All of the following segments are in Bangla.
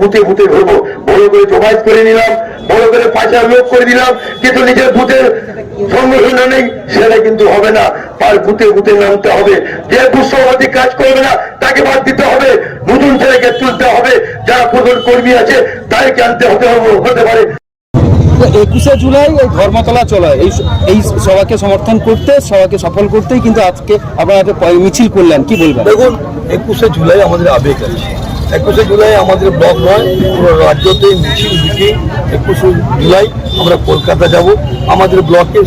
বুথে বুথে ঘুরবো বড় করে জমায়েত করে নিলাম বড় করে পাঁচার লোক করে দিলাম কিন্তু নিজের বুথের সংগঠন নেই সেটা কিন্তু হবে না। তার বুথে বুথে নামতে হবে। যে বুৎসবাদী কাজ করবে না তাকে বাদ দিতে হবে। নতুন ছেলেকে তুলতে হবে। যারা প্রধান কর্মী আছে তাদেরকে আনতে হতে হবে হতে পারে। একুশে জুলাই এই ধর্মতলা চলা এই এই সভাকে সমর্থন করতে সভাকে সফল করতেই কিন্তু আজকে আপনারা মিছিল করলেন। কি বলবেন? দেখুন একুশে জুলাই আমাদের আবেগ আছে। একুশে জুলাই আমাদের ব্লক নয়, পুরো রাজ্যতে মিছিল, মিটিং। একুশে জুলাই আমরা কলকাতা যাব। আমাদের ব্লকে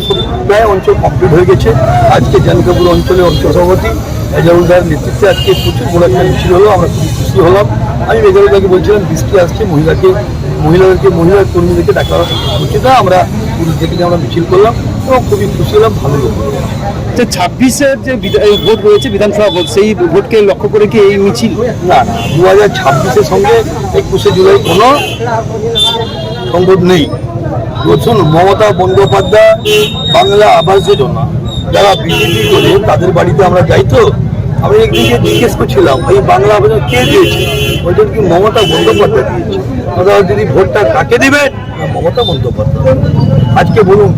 প্রায় অঞ্চল কমপ্লিট হয়ে গেছে। আজকে জানকাপুর অঞ্চলে অঞ্চল সভাপতি মেজারুলদার নেতৃত্বে আজকে প্রচুর বড় একটা মিছিল হলো। আমরা খুবই খুশি হলাম। আমি মেজারুলদাকে বলছিলাম, বৃষ্টি আসছে, মহিলাকে, মহিলাদেরকে, মহিলা কর্মীদেরকে ডাকা উচিত আমরা পুরুষদেরকে নিয়ে আমরা মিছিল করলাম। এবং খুবই খুশি হলাম ভালো যে ছাব্বিশের যে ভোট রয়েছে বিধানসভা ভোট সেই ভোটকে লক্ষ্য করে কি এই মিছিল না না দু হাজার ছাব্বিশের সঙ্গে একুশে জুলাই কোনো সংযোগ নেই। দেখুন মমতা বন্দ্যোপাধ্যায় বাংলা আবাস যোজনা যারা বিজেপি করে তাদের বাড়িতে আমরা যাই তো? আমি একদিকে জিজ্ঞেস করছিলাম এই বাংলা আবাস যোজনা কে দিয়েছে? ওইটা কি মমতা বন্দ্যোপাধ্যায় দিয়েছে। যদি ভোটটা কাকে দিবেন? মমতা বন্দ্যোপাধ্যায়। আজকে বলুন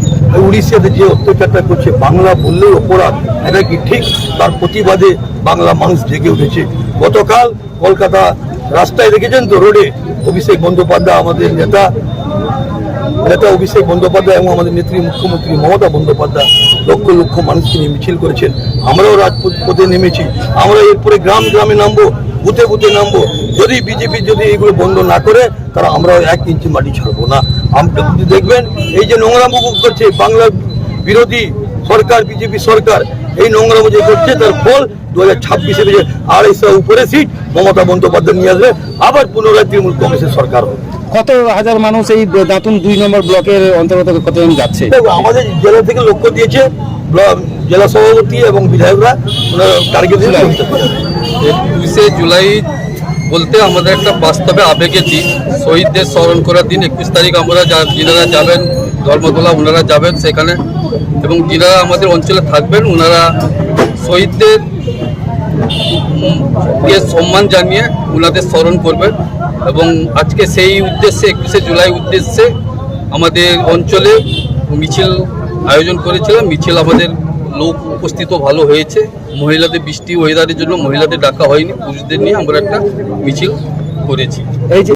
উড়িষ্যাতে যে অত্যাচারটা করছে, বাংলা বললেই অপরাধ। এটা কি ঠিক? তার প্রতিবাদে বাংলা মানুষ জেগে উঠেছে। গতকাল কলকাতা রাস্তায় দেখেছেন তো, রোডে অভিষেক বন্দ্যোপাধ্যায়, আমাদের নেতা নেতা অভিষেক বন্দ্যোপাধ্যায় এবং আমাদের নেত্রী মুখ্যমন্ত্রী মমতা বন্দ্যোপাধ্যায় লক্ষ লক্ষ মানুষকে নিয়ে মিছিল করেছেন। আমরাও রাজপথে নেমেছি। আমরা এরপরে গ্রাম গ্রামে নামবো, বুথে বুথে নামবো। যদি বিজেপি যদি এইগুলো বন্ধ না করে তারা আমরা এক ইঞ্চি মাটি ছাড়বো না। আমরা দেখবেন এই যে নোংরামুখ করছে বাংলার বিরোধী সরকার বিজেপি সরকার এই নোংরামো যে করছে তার ফল দু হাজার ছাব্বিশে যে আড়াইশো উপরে সিট মমতা বন্দ্যোপাধ্যায় নিয়ে আসবে আবার পুনরায় তৃণমূল কংগ্রেসের সরকার হবে। কত হাজার মানুষ এই দাঁতুন দুই নম্বর ব্লকের অন্তর্গত কতজন যাচ্ছে? আমাদের জেলা থেকে লক্ষ্য দিয়েছে ব্লক জেলা সভাপতি এবং বিধায়করা ওনারা টার্গেট একুশে জুলাই বলতে আমাদের একটা বাস্তবে আবেগের দিন শহীদদের স্মরণ করার দিন একুশ তারিখ আমরা যা- যিনারা যাবেন, ধর্মতলা ওনারা যাবেন সেখানে। এবং যিনারা আমাদের অঞ্চলে থাকবেন, ওনারা শহীদদের সম্মান জানিয়ে ওনাদের স্মরণ করবেন। এবং আজকে সেই উদ্দেশ্যে, একুশে জুলাই উদ্দেশ্যে আমাদের অঞ্চলে মিছিল আয়োজন করেছিলাম। মিছিল আমাদের লোক উপস্থিত ভালো হয়েছে। মহিলাদের বৃষ্টি ওয়েদারের জন্য মহিলাদের ডাকা হয়নি। পুরুষদের নিয়ে আমরা একটা মিছিল করেছি। এই যে